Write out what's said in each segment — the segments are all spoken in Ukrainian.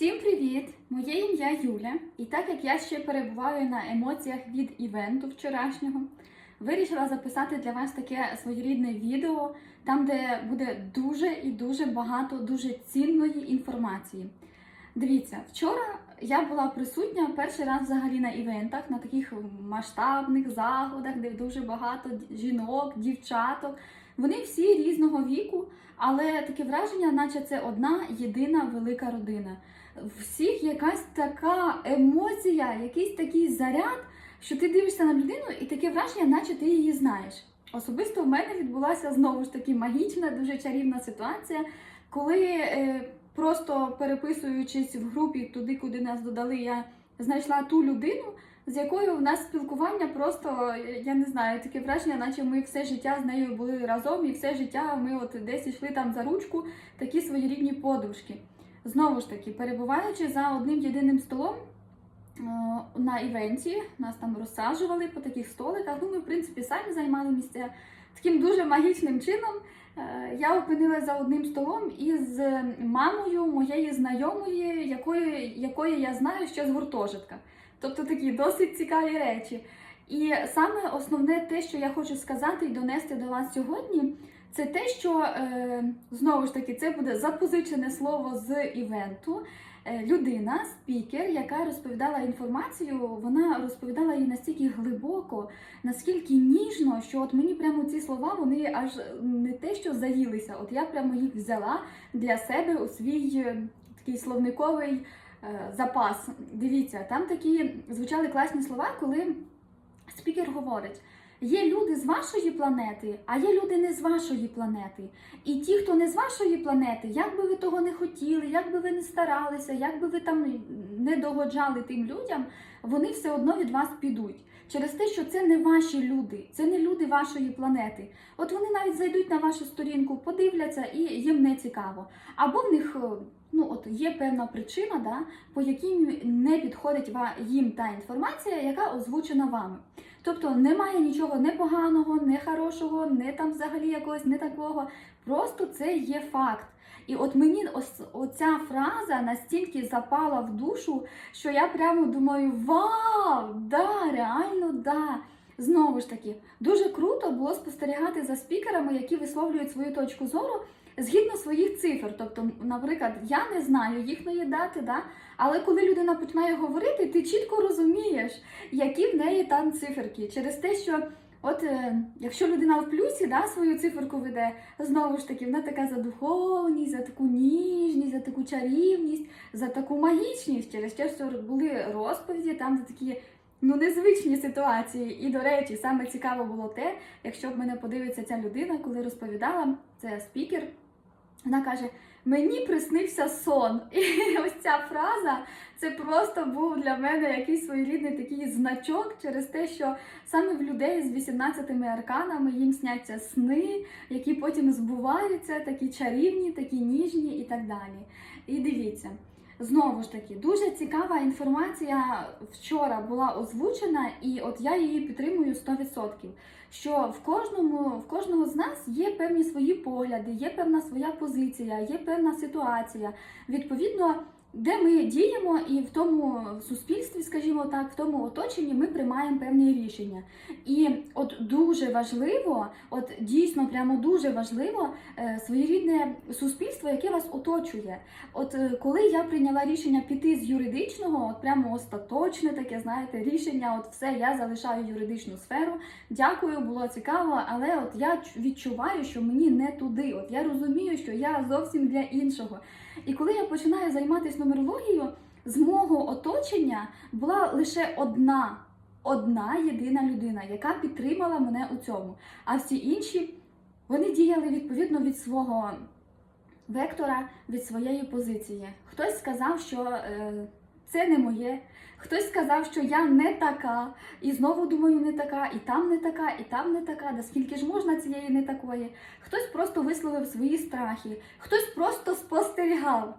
Всім привіт! Моє ім'я Юля, і так як я ще перебуваю на емоціях від івенту вчорашнього, вирішила записати для вас таке своєрідне відео, там, де буде дуже і дуже багато дуже цінної інформації. Дивіться, вчора я була присутня перший раз взагалі на івентах, на таких масштабних заходах, де дуже багато жінок, дівчаток. Вони всі різного віку, але таке враження, наче це одна єдина велика родина. Всіх якась така емоція, якийсь такий заряд, що ти дивишся на людину, і таке враження, наче ти її знаєш. Особисто в мене відбулася знову ж таки магічна, дуже чарівна ситуація, коли е, просто переписуючись в групі туди, куди нас додали, я знайшла ту людину, з якою в нас спілкування просто, я не знаю, таке враження, наче ми все життя з нею були разом, і все життя ми от десь йшли там за ручку, такі своєрідні подружки. Знову ж таки, перебуваючи за одним єдиним столом е, на івенті, нас там розсаджували по таких столиках. Ну, ми, в принципі, самі займали місця. Таким дуже магічним чином е, я опинилася за одним столом із мамою моєї знайомої, якої, якої я знаю ще з гуртожитка. Тобто такі досить цікаві речі. І саме основне те, що я хочу сказати і донести до вас сьогодні, це те, що е, знову ж таки це буде запозичене слово з івенту. Е, Людина, спікер, яка розповідала інформацію, вона розповідала її настільки глибоко, наскільки ніжно, що от мені прямо ці слова вони аж не те, що заїлися. От я прямо їх взяла для себе у свій е, такий словниковий запас. Дивіться, там такі звучали класні слова, коли спікер говорить. Є люди з вашої планети, а є люди не з вашої планети. І ті, хто не з вашої планети, як би ви того не хотіли, як би ви не старалися, як би ви там не догоджали тим людям, вони все одно від вас підуть. Через те, що це не ваші люди, це не люди вашої планети. От вони навіть зайдуть на вашу сторінку, подивляться і їм не цікаво. Або в них е, ну от є певна причина, да, по якій не підходить їм та інформація, яка озвучена вами. Тобто немає нічого не поганого, не хорошого, не там взагалі якогось не такого. Просто це є факт. І от мені ось оця фраза настільки запала в душу, що я прямо думаю: вау, да, реально да. Знову ж таки, дуже круто було спостерігати за спікерами, які висловлюють свою точку зору згідно своїх цифр. Тобто, наприклад, я не знаю їхньої дати, да? але коли людина починає говорити, ти чітко розумієш, які в неї там циферки. Через те, що от е, якщо людина в плюсі да, свою циферку веде, знову ж таки, вона така за духовність, за таку ніжність, за таку чарівність, за таку магічність, через те, що були розповіді, там де такі. Ну, незвичні ситуації. І, до речі, саме цікаво було те, якщо в мене подивиться ця людина, коли розповідала, це спікер, вона каже: мені приснився сон. І ось ця фраза це просто був для мене якийсь своєрідний такий значок через те, що саме в людей з 18 арканами їм сняться сни, які потім збуваються, такі чарівні, такі ніжні і так далі. І дивіться. Знову ж таки, дуже цікава інформація вчора була озвучена, і от я її підтримую 100%. Що в кожному, в кожного з нас є певні свої погляди, є певна своя позиція, є певна ситуація. Відповідно, де ми діємо, і в тому суспільстві, скажімо так, в тому оточенні ми приймаємо певні рішення. І от дуже важливо, от дійсно прямо дуже важливо е, своєрідне суспільство, яке вас оточує. От е, коли я прийняла рішення піти з юридичного, от прямо остаточне таке, знаєте, рішення, от все, я залишаю юридичну сферу. Дякую, було цікаво, але от я відчуваю, що мені не туди. От я розумію, що я зовсім для іншого. І коли я починаю займатися нумерологією, з мого оточення була лише одна, одна єдина людина, яка підтримала мене у цьому. А всі інші вони діяли відповідно від свого вектора, від своєї позиції. Хтось сказав, що е, це не моє. Хтось сказав, що я не така, і знову думаю, не така, і там не така, і там не така. Да скільки ж можна цієї не такої? Хтось просто висловив свої страхи, хтось просто спостерігав.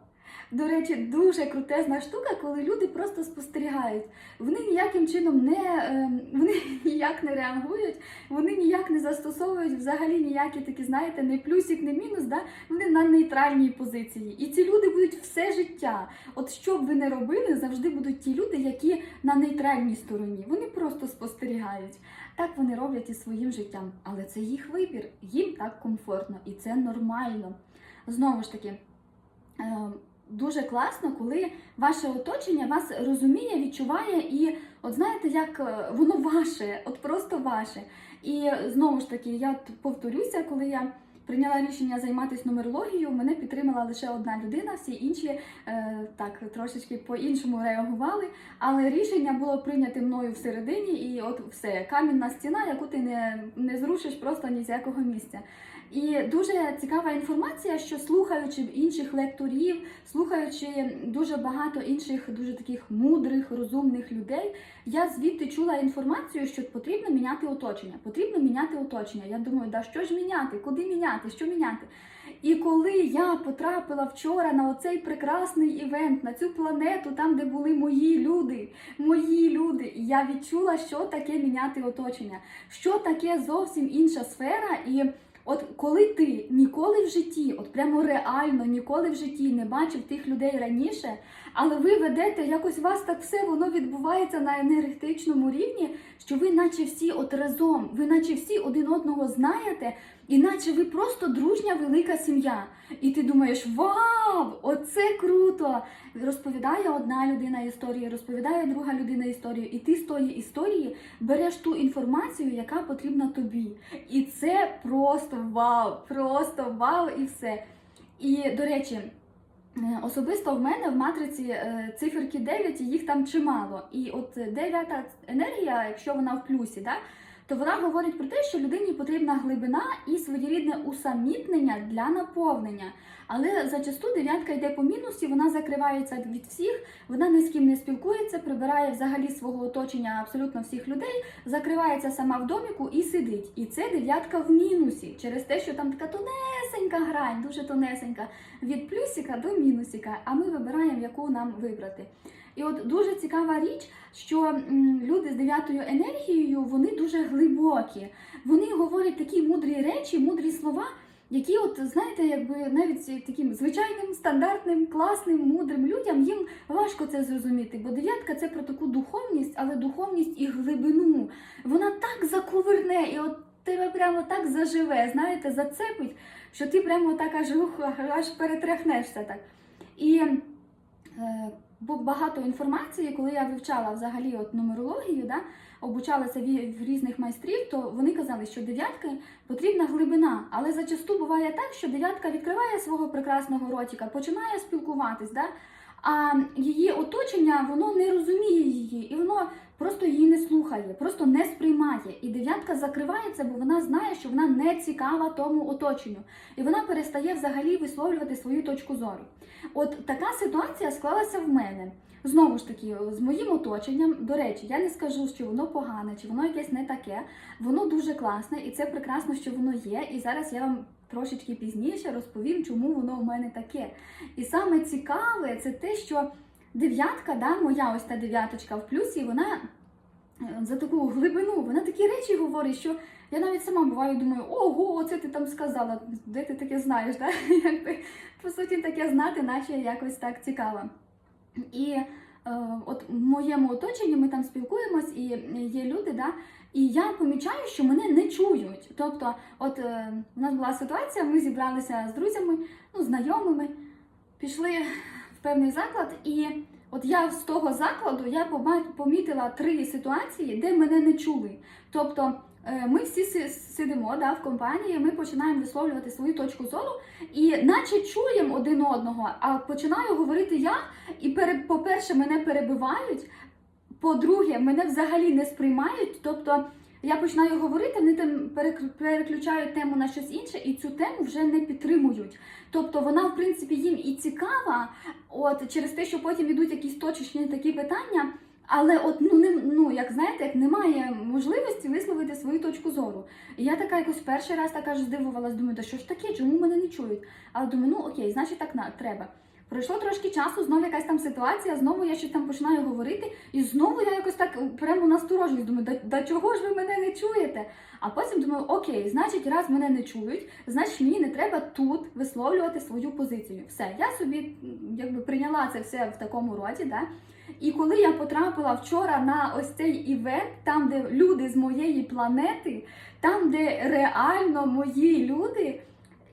До речі, дуже крутезна штука, коли люди просто спостерігають. Вони ніяким чином не е, вони ніяк не реагують, вони ніяк не застосовують взагалі ніякі такі, знаєте, не плюсик, не мінус. Да? Вони на нейтральній позиції. І ці люди будуть все життя. От що б ви не робили, завжди будуть ті люди, які на нейтральній стороні. Вони просто спостерігають. Так вони роблять і своїм життям, але це їх вибір, їм так комфортно і це нормально. Знову ж таки, е, дуже класно, коли ваше оточення вас розуміє, відчуває, і от знаєте, як е, воно ваше, от просто ваше. І знову ж таки, я повторюся, коли я прийняла рішення займатися нумерологією, мене підтримала лише одна людина, всі інші е, так трошечки по-іншому реагували. Але рішення було прийнято мною всередині, і от все, камінна стіна, яку ти не, не зрушиш просто ні з якого місця. І дуже цікава інформація, що слухаючи інших лекторів, слухаючи дуже багато інших дуже таких мудрих, розумних людей, я звідти чула інформацію, що потрібно міняти оточення. Потрібно міняти оточення. Я думаю, да що ж міняти? Куди міняти? Що міняти? І коли я потрапила вчора на оцей прекрасний івент, на цю планету, там, де були мої люди, мої люди, я відчула, що таке міняти оточення, що таке зовсім інша сфера. І от коли ти ніколи в житті, от прямо реально ніколи в житті не бачив тих людей раніше, але ви ведете, якось у вас так все воно відбувається на енергетичному рівні, що ви, наче всі от разом, ви наче всі один одного знаєте, і наче ви просто дружня велика сім'я. І ти думаєш, вау, оце круто! Розповідає одна людина історію, розповідає друга людина історію, і ти з тої історії береш ту інформацію, яка потрібна тобі. І це просто вау, просто вау і все. І до речі. Е, Особисто в мене в матриці е, циферки 9, їх там чимало. І от е, дев'ята енергія, якщо вона в плюсі, да, то вона говорить про те, що людині потрібна глибина і своєрідне усамітнення для наповнення. Але зачасту дев'ятка йде по мінусі, вона закривається від всіх, вона ні з ким не спілкується, прибирає взагалі свого оточення абсолютно всіх людей, закривається сама в доміку і сидить. І це дев'ятка в мінусі через те, що там така тонесенька грань, дуже тонесенька, від плюсика до мінусика. А ми вибираємо, яку нам вибрати. І от дуже цікава річ, що люди з дев'ятою енергією вони дуже глибокі. Вони говорять такі мудрі речі, мудрі слова, які, от знаєте, якби навіть таким звичайним, стандартним, класним, мудрим людям їм важко це зрозуміти. Бо дев'ятка це про таку духовність, але духовність і глибину. Вона так заковирне, і от тебе прямо так заживе, знаєте, зацепить, що ти прямо так аж, аж перетряхнешся так. І е, бо багато інформації, коли я вивчала взагалі от нумерологію, да, обучалася в, різних майстрів, то вони казали, що дев'ятки потрібна глибина. Але зачасту буває так, що дев'ятка відкриває свого прекрасного ротика, починає спілкуватись, да, а її оточення воно не розуміє її, і воно просто її не слухає, просто не сприймає. І дев'ятка закривається, бо вона знає, що вона не цікава тому оточенню, і вона перестає взагалі висловлювати свою точку зору. От така ситуація склалася в мене. Знову ж таки, з моїм оточенням, до речі, я не скажу, що воно погане, чи воно якесь не таке. Воно дуже класне, і це прекрасно, що воно є. І зараз я вам трошечки пізніше розповім, чому воно в мене таке. І саме цікаве це те, що дев'ятка, да, моя ось та дев'яточка в плюсі, вона е, за таку глибину, вона такі речі говорить, що я навіть сама буваю думаю, ого, оце ти там сказала, де ти таке знаєш? Да? По суті, таке знати, наче якось так цікаво. І е, от в моєму оточенні ми там спілкуємось, і є люди, да, і я помічаю, що мене не чують. Тобто, от е, у нас була ситуація, ми зібралися з друзями, ну, знайомими, пішли в певний заклад, і от я з того закладу я помітила три ситуації, де мене не чули. Тобто, е, ми всі сидимо да, в компанії, ми починаємо висловлювати свою точку зору, і наче чуємо один одного, а починаю говорити я, і пере- по-перше, мене перебивають. По-друге, мене взагалі не сприймають. Тобто я починаю говорити, вони там перек- переключають тему на щось інше, і цю тему вже не підтримують. Тобто вона, в принципі, їм і цікава, от через те, що потім ідуть якісь точечні такі питання. Але от ну не ну як знаєте, як немає можливості висловити свою точку зору. І я така якось перший раз така ж здивувалась, думаю, та що ж таке, чому мене не чують? Але думаю, ну окей, значить так на треба. Пройшло трошки часу, знову якась там ситуація, знову я щось там починаю говорити, і знову я якось так прямо насторожуюсь, думаю, да, да чого ж ви мене не чуєте? А потім думаю, окей, значить, раз мене не чують, значить мені не треба тут висловлювати свою позицію. Все, я собі якби прийняла це все в такому роді, да? І коли я потрапила вчора на ось цей івент, там, де люди з моєї планети, там, де реально мої люди.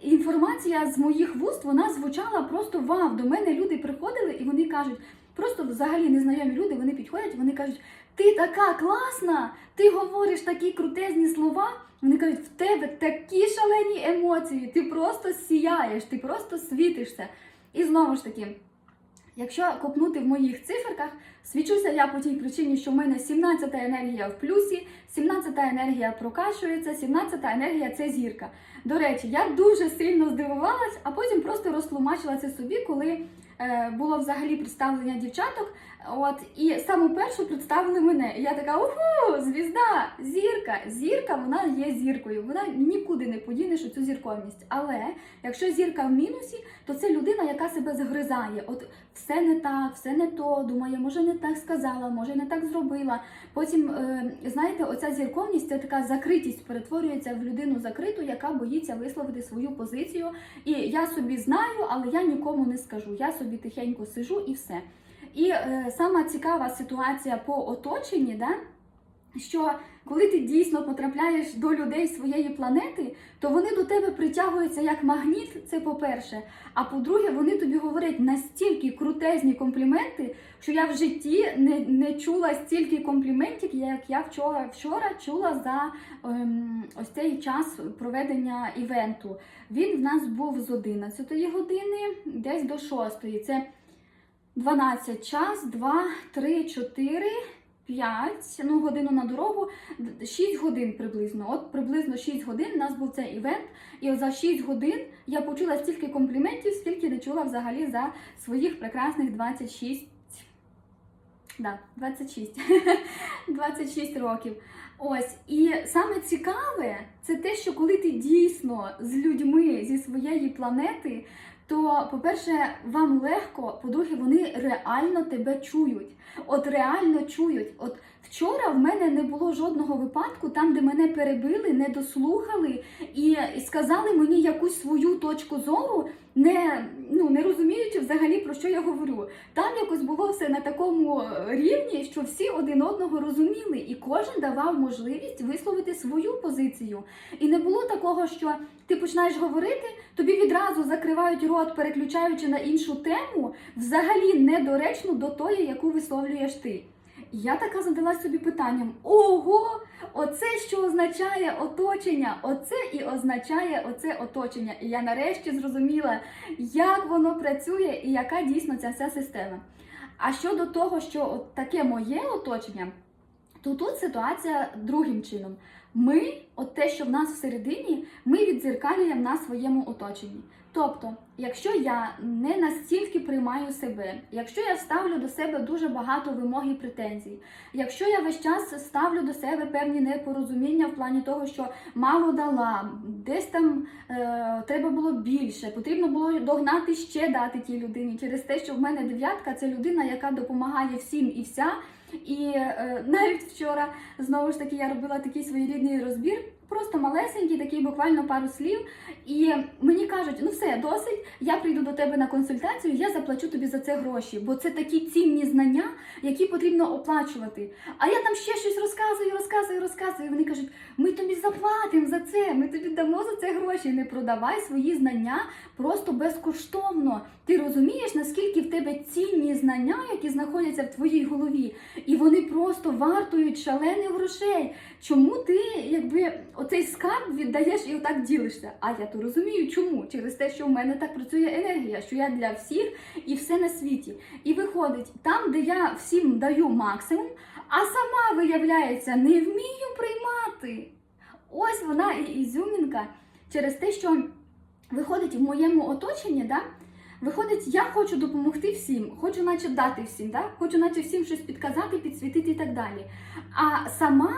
Інформація з моїх вуст вона звучала просто вау. До мене люди приходили і вони кажуть, просто взагалі незнайомі люди, вони підходять, вони кажуть, ти така класна, ти говориш такі крутезні слова. Вони кажуть, в тебе такі шалені емоції, ти просто сіяєш, ти просто світишся. І знову ж таки, якщо копнути в моїх циферках, свічуся я по тій причині, що в мене 17-та енергія в плюсі, 17-та енергія прокачується, 17-та енергія це зірка. До речі, я дуже сильно здивувалась, а потім просто розтлумачила це собі, коли було взагалі представлення дівчаток. От і саму першу представили мене. Я така уху, звізда, зірка. Зірка вона є зіркою. Вона нікуди не подінеш у цю зірковність. Але якщо зірка в мінусі, то це людина, яка себе загризає. От все не так, все не то. Думає, може не так сказала, може не так зробила. Потім, е, знаєте, оця зірковність це така закритість перетворюється в людину закриту, яка боїться висловити свою позицію. І я собі знаю, але я нікому не скажу. Я собі тихенько сижу і все. І е, сама цікава ситуація по оточенні, да? Що коли ти дійсно потрапляєш до людей своєї планети, то вони до тебе притягуються як магніт, це по-перше. А по-друге, вони тобі говорять настільки крутезні компліменти, що я в житті не, не чула стільки компліментів, як я вчора, вчора чула за ем, ось цей час проведення івенту. Він в нас був з 11 години десь до 6. Це 12 час, 2, 3, 4, 5, ну годину на дорогу, 6 годин приблизно. От приблизно 6 годин у нас був цей івент, і за 6 годин я почула стільки компліментів, скільки не чула взагалі за своїх прекрасних 26. Да, 26. 26 років. Ось, і саме цікаве, це те, що коли ти дійсно з людьми зі своєї планети, то, по-перше, вам легко, по-друге, вони реально тебе чують. От реально чують. От вчора в мене не було жодного випадку, там, де мене перебили, не дослухали і сказали мені якусь свою точку зору, не, ну, не розуміючи взагалі про що я говорю. Там якось було все на такому рівні, що всі один одного розуміли, і кожен давав можливість висловити свою позицію. І не було такого, що ти починаєш говорити, тобі відразу закривають рот, переключаючи на іншу тему, взагалі недоречну до тої, яку висловлюєш ти. І Я така задала собі питанням: ого, оце що означає оточення? Оце і означає оце оточення. І я нарешті зрозуміла, як воно працює і яка дійсно ця вся система. А щодо того, що от таке моє оточення, то тут ситуація другим чином. Ми, от те, що в нас всередині, ми віддзеркалюємо на своєму оточенні. Тобто, якщо я не настільки приймаю себе, якщо я ставлю до себе дуже багато вимог і претензій, якщо я весь час ставлю до себе певні непорозуміння в плані того, що мало дала, десь там е, треба було більше, потрібно було догнати ще дати тій людині через те, що в мене дев'ятка це людина, яка допомагає всім і вся. І е, навіть вчора знову ж таки я робила такий своєрідний розбір, просто малесенький, такий буквально пару слів. І мені кажуть, ну все, досить, я прийду до тебе на консультацію, я заплачу тобі за це гроші, бо це такі цінні знання, які потрібно оплачувати. А я там ще щось розказую, розказую, розказую. І вони кажуть, ми тобі заплатимо за це, ми тобі дамо за це гроші. Не продавай свої знання просто безкоштовно. Ти розумієш, наскільки в тебе цінні знання, які знаходяться в твоїй голові, і вони просто вартують шалених грошей. Чому ти, якби оцей скарб віддаєш і отак ділишся? А я то розумію, чому? Через те, що в мене так працює енергія, що я для всіх і все на світі. І виходить, там, де я всім даю максимум, а сама, виявляється, не вмію приймати. Ось вона і ізюмінка через те, що виходить в моєму оточенні, да? Виходить, я хочу допомогти всім, хочу наче дати всім, да? хочу наче всім щось підказати, підсвітити і так далі. А сама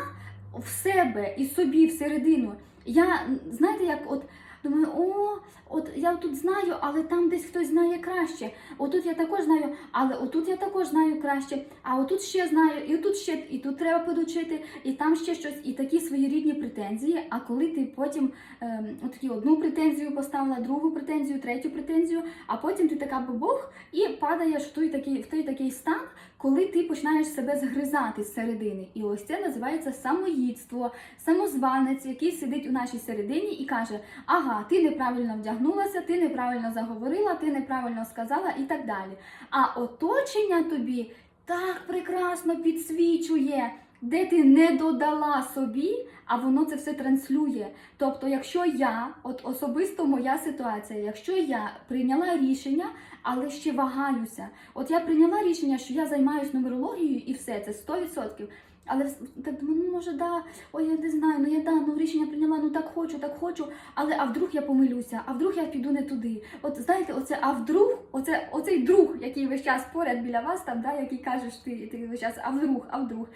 в себе і собі всередину, я, знаєте, як от Думаю, о, от я тут знаю, але там десь хтось знає краще. Отут я також знаю, але отут я також знаю краще. А отут ще знаю, і отут ще, і тут треба подучити, і там ще щось, і такі своєрідні претензії. А коли ти потім ем, отакі одну претензію поставила, другу претензію, третю претензію, а потім ти така бобох і падаєш в той такий, в той такий стан, коли ти починаєш себе згризати зсередини. І ось це називається самоїдство, самозванець, який сидить у нашій середині і каже: Ага, ти неправильно вдягнулася, ти неправильно заговорила, ти неправильно сказала і так далі. А оточення тобі так прекрасно підсвічує. Де ти не додала собі, а воно це все транслює. Тобто, якщо я, от особисто моя ситуація, якщо я прийняла рішення, але ще вагаюся, от я прийняла рішення, що я займаюся нумерологією і все, це 100%. Але так ну може, да, ой, я не знаю, ну я да, ну рішення прийняла, ну так хочу, так хочу, але а вдруг я помилюся, а вдруг я піду не туди. От знаєте, оце, а вдруг, оце, оцей друг, який весь час поряд біля вас, там, да, який кажеш ти, ти весь час, а вдруг, а вдруг.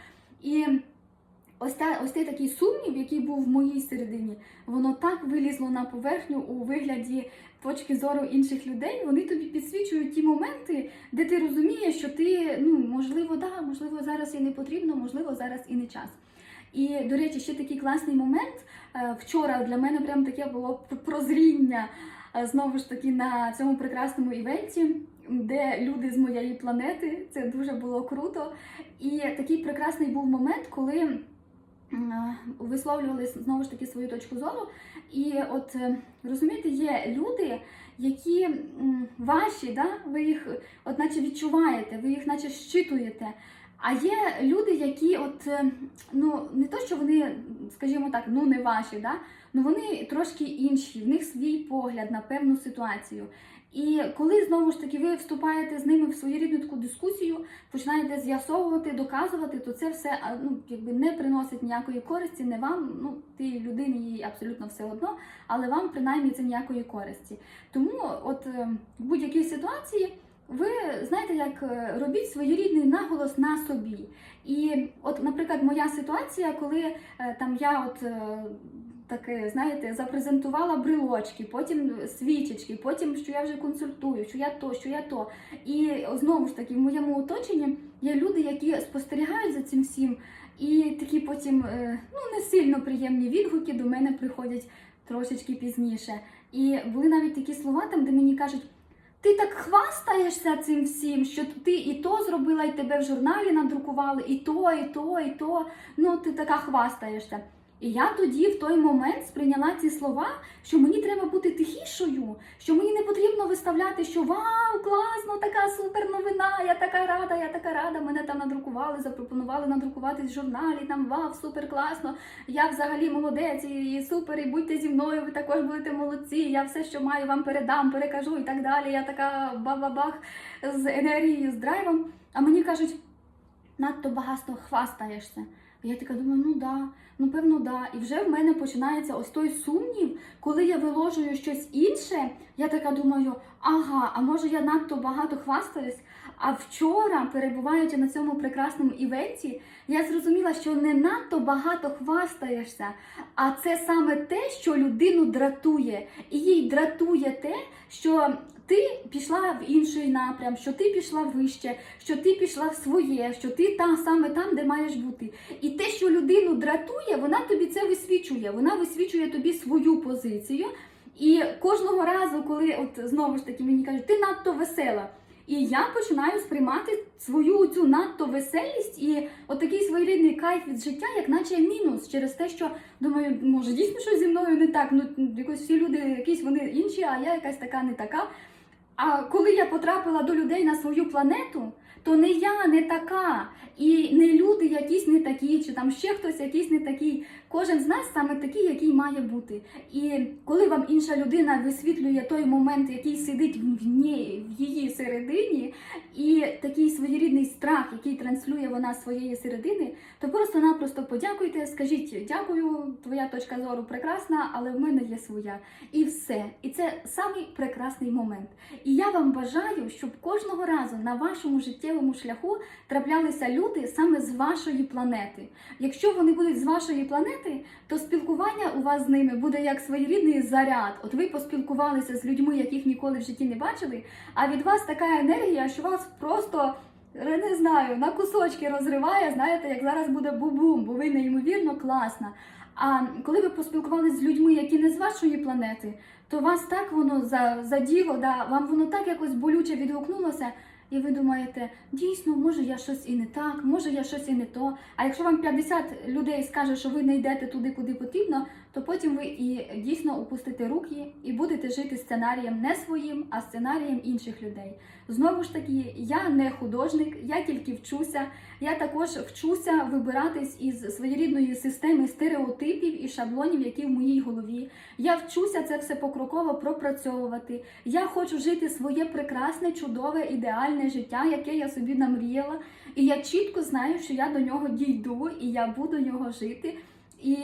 І ось, та, ось цей такий сумнів, який був в моїй середині, воно так вилізло на поверхню у вигляді точки зору інших людей. Вони тобі підсвічують ті моменти, де ти розумієш, що ти, ну, можливо, да, можливо, зараз і не потрібно, можливо, зараз і не час. І, до речі, ще такий класний момент. Е, Вчора для мене прям таке було прозріння е, знову ж таки на цьому прекрасному івенті, де люди з моєї планети. Це дуже було круто. І такий прекрасний був момент, коли висловлювали знову ж таки свою точку зору. І от е, розумієте, є люди, які ваші, да? ви їх от наче відчуваєте, ви їх наче щитуєте. А є люди, які от е, ну не то, що вони, скажімо так, ну не ваші, да? Ну вони трошки інші, в них свій погляд на певну ситуацію. І коли знову ж таки ви вступаєте з ними в своєрідну таку дискусію, починаєте з'ясовувати, доказувати, то це все ну, якби не приносить ніякої користі, не вам, ну тій людині їй абсолютно все одно, але вам принаймні це ніякої користі. Тому, от е, в будь-якій ситуації. Ви знаєте, як е, робіть своєрідний наголос на собі. І от, наприклад, моя ситуація, коли е, там я от таке, знаєте, запрезентувала брелочки, потім свічечки, потім що я вже консультую, що я то, що я то. І знову ж таки, в моєму оточенні є люди, які спостерігають за цим всім, і такі потім е, ну, не сильно приємні відгуки до мене приходять трошечки пізніше. І були навіть такі слова, там, де мені кажуть. Ти так хвастаєшся цим всім, що ти і то зробила, і тебе в журналі надрукували, і то, і то, і то. Ну, ти така хвастаєшся. І я тоді в той момент сприйняла ці слова, що мені треба бути тихішою, що мені не потрібно виставляти, що вау, класно, така супер новина, я така рада, я така рада. Мене там надрукували, запропонували надрукувати в журналі. Там вау, супер класно. Я взагалі молодець і супер, і будьте зі мною, ви також будете молодці. Я все, що маю, вам передам, перекажу і так далі. Я така ба-ба-бах з енергією, з драйвом. А мені кажуть, надто багато хвастаєшся. Я така думаю, ну да, ну певно, да. І вже в мене починається ось той сумнів, коли я виложую щось інше, я така думаю, ага, а може я надто багато хвастаюсь? А вчора, перебуваючи на цьому прекрасному івенті, я зрозуміла, що не надто багато хвастаєшся, а це саме те, що людину дратує. І їй дратує те, що ти пішла в інший напрям, що ти пішла вище, що ти пішла в своє, що ти там саме там, де маєш бути. І те, що людину дратує, вона тобі це висвічує. Вона висвічує тобі свою позицію. І кожного разу, коли от знову ж таки мені кажуть, ти надто весела. І я починаю сприймати свою цю надто веселість і от такий своєрідний кайф від життя, як наче мінус, через те, що думаю, може дійсно щось зі мною не так. Ну якось всі люди якісь вони інші, а я якась така не така. А коли я потрапила до людей на свою планету, то не я не така, і не люди якісь не такі, чи там ще хтось якийсь не такий. Кожен з нас саме такий, який має бути. І коли вам інша людина висвітлює той момент, який сидить в ній, в її середині, і такий своєрідний страх, який транслює вона своєї середини, то просто-напросто подякуйте, скажіть дякую, твоя точка зору прекрасна, але в мене є своя. І все. І це самий прекрасний момент. І я вам бажаю, щоб кожного разу на вашому життєвому шляху траплялися люди саме з вашої планети. Якщо вони будуть з вашої планети, то спілкування у вас з ними буде як своєрідний заряд. От ви поспілкувалися з людьми, яких ніколи в житті не бачили, а від вас така енергія, що вас просто. Не знаю, на кусочки розриває, знаєте, як зараз буде бубум, бо ви неймовірно класна. А коли ви поспілкувалися з людьми, які не з вашої планети, то вас так воно за- заділо, да, вам воно так якось болюче відгукнулося, і ви думаєте, дійсно, може я щось і не так, може я щось і не то. А якщо вам 50 людей скаже, що ви не йдете туди, куди потрібно, то потім ви і дійсно опустите руки і будете жити сценарієм не своїм, а сценарієм інших людей. Знову ж таки, я не художник, я тільки вчуся. Я також вчуся вибиратись із своєрідної системи стереотипів і шаблонів, які в моїй голові. Я вчуся це все покроково пропрацьовувати. Я хочу жити своє прекрасне, чудове, ідеальне життя, яке я собі намріяла. І я чітко знаю, що я до нього дійду і я буду нього жити. І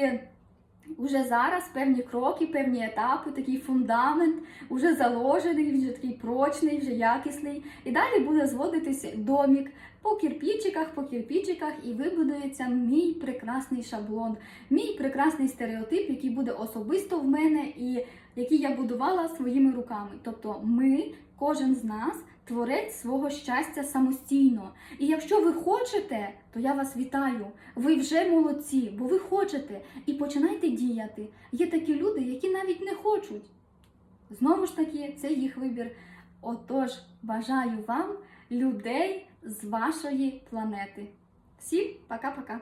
вже зараз певні кроки, певні етапи, такий фундамент вже заложений, вже такий прочний, вже якісний. І далі буде зводитись домік по кірпічиках, по кірпічиках, і вибудується мій прекрасний шаблон, мій прекрасний стереотип, який буде особисто в мене і який я будувала своїми руками. Тобто, ми, кожен з нас. Творець свого щастя самостійно. І якщо ви хочете, то я вас вітаю. Ви вже молодці, бо ви хочете і починайте діяти. Є такі люди, які навіть не хочуть. Знову ж таки, це їх вибір. Отож, бажаю вам людей з вашої планети. Всім пока-пока!